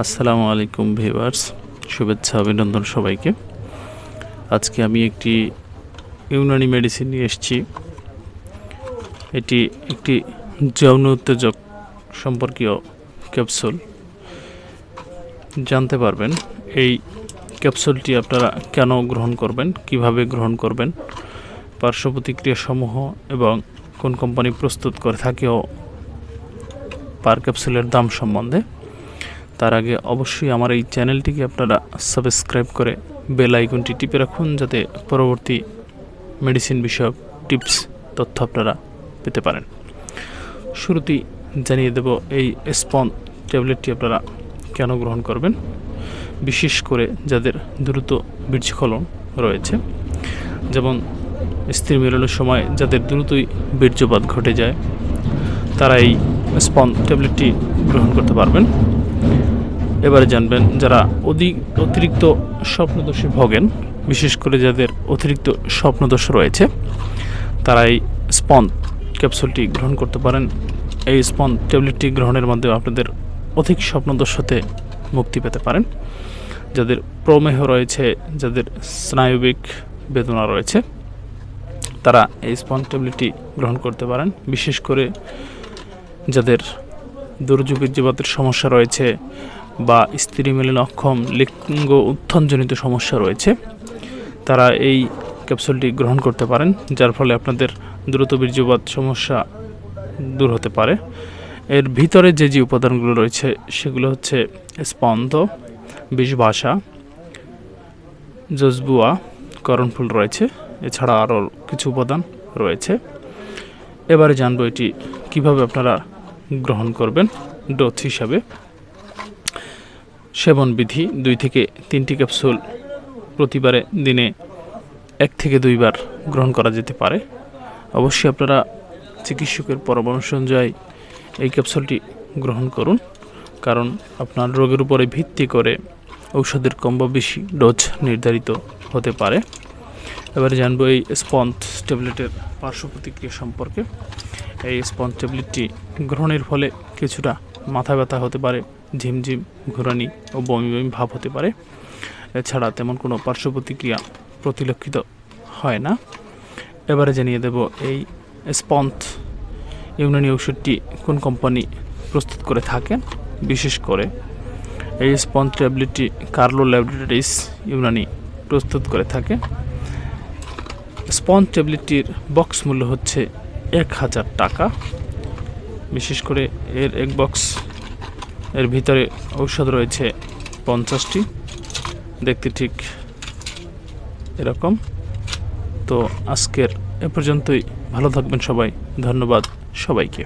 আসসালামু আলাইকুম ভিভার্স শুভেচ্ছা, অভিনন্দন সবাইকে। আজকে আমি একটি ইউনানি মেডিসিন নিয়ে এসেছি। এটি একটি যৌন উত্তেজক সম্পর্কীয় ক্যাপসুল জানতে পারবেন, এই ক্যাপসুলটি আপনারা কেন গ্রহণ করবেন, কীভাবে গ্রহণ করবেন পার্শ্ব প্রতিক্রিয়াসমূহ এবং কোন কোম্পানি প্রস্তুত করে থাকেও পার ক্যাপসুলের দাম সম্বন্ধে। তার আগে অবশ্যই আমার এই চ্যানেলটিকে আপনারা সাবস্ক্রাইব করে বেল আইকনটি টিপে রাখুন যাতে পরবর্তী মেডিসিন বিষয়ক টিপস তথ্য আপনারা পেতে পারেন। শুরুতেই জানিয়ে দেব এই স্পন ট্যাবলেটটি আপনারা কেন গ্রহণ করবেন? বিশেষ করে যাদের দ্রুত বীর্যস্খলন রয়েছে। যেমন স্ত্রী মিলনের সময় যাদের দ্রুতই বীর্যপাত ঘটে যায়, তারা এই স্পন ট্যাবলেটটি গ্রহণ করতে পারবেন। এবারে জানবেন যারা অধিক অতিরিক্ত স্বপ্নদোষে ভোগেন, বিশেষ করে যাদের অতিরিক্ত স্বপ্নদোষ রয়েছে তারা এই স্পন ক্যাপসুলটি গ্রহণ করতে পারেন। এই স্পন ট্যাবলেটটি গ্রহণের মাধ্যমে আপনাদের অধিক স্বপ্নদোষ হতে মুক্তি পেতে পারেন। যাদের প্রমেহ রয়েছে, যাদের স্নায়বিক বেদনা রয়েছে, তারা এই স্পন ট্যাবলেটটি গ্রহণ করতে পারেন। বিশেষ করে যাদের দুর্যোগীর্যবাতের সমস্যা রয়েছে বা স্ত্রী মিলন অক্ষম লিঙ্গ উত্থানজনিত সমস্যা রয়েছে, তারা এই ক্যাপসুলটি গ্রহণ করতে পারেন, যার ফলে আপনাদের দ্রুত বীর্যপাত সমস্যা দূর হতে পারে। এর ভিতরে যে যে উপাদানগুলো রয়েছে, সেগুলো হচ্ছে স্পন্দ, বিষবাসা জজবুয়া করণফুল রয়েছে, এছাড়া আরও কিছু উপাদান রয়েছে। এবারে জানব এটি কীভাবে আপনারা গ্রহণ করবেন, ডোজ হিসাবে। সেবন বিধি দুই থেকে তিনটি ক্যাপসুল প্রতিবারে দিনে এক থেকে দুইবার গ্রহণ করা যেতে পারে। অবশ্যই আপনারা চিকিৎসকের পরামর্শ অনুযায়ী এই ক্যাপসুলটি গ্রহণ করুন, কারণ আপনার রোগের উপরে ভিত্তি করে ঔষধের কম বা বেশি ডোজ নির্ধারিত হতে পারে। এবারে জানব এই স্পঞ্জ ট্যাবলেটের পার্শ্ব প্রতিক্রিয়া সম্পর্কে। এই স্পঞ্জ ট্যাবলেটটি গ্রহণের ফলে কিছুটা মাথা ব্যথা হতে পারে, ঝিমঝিম, ঘোরানি ও বমি বমি ভাব হতে পারে। এছাড়া তেমন কোনো পার্শ্ব প্রতিক্রিয়া প্রতিলক্ষিত হয় না। এবারে জানিয়ে দেব এই স্পঞ্জ ইউনানি ওষুধটি কোন কোম্পানি প্রস্তুত করে থাকেন বিশেষ করে এই স্পঞ্জ ট্যাবলেটটি কার্লো ল্যাবরেটরিজ ইউনানি প্রস্তুত করে থাকে। স্পঞ্জ ট্যাবলেটটির বক্স মূল্য হচ্ছে এক হাজার টাকা। বিশেষ করে এর এক বক্স এর ভিতরে ঔষধ রয়েছে পঞ্চাশটি। দেখতে ঠিক এরকম। তো আজকের এ পর্যন্তই। ভালো থাকবেন সবাই। ধন্যবাদ সবাইকে।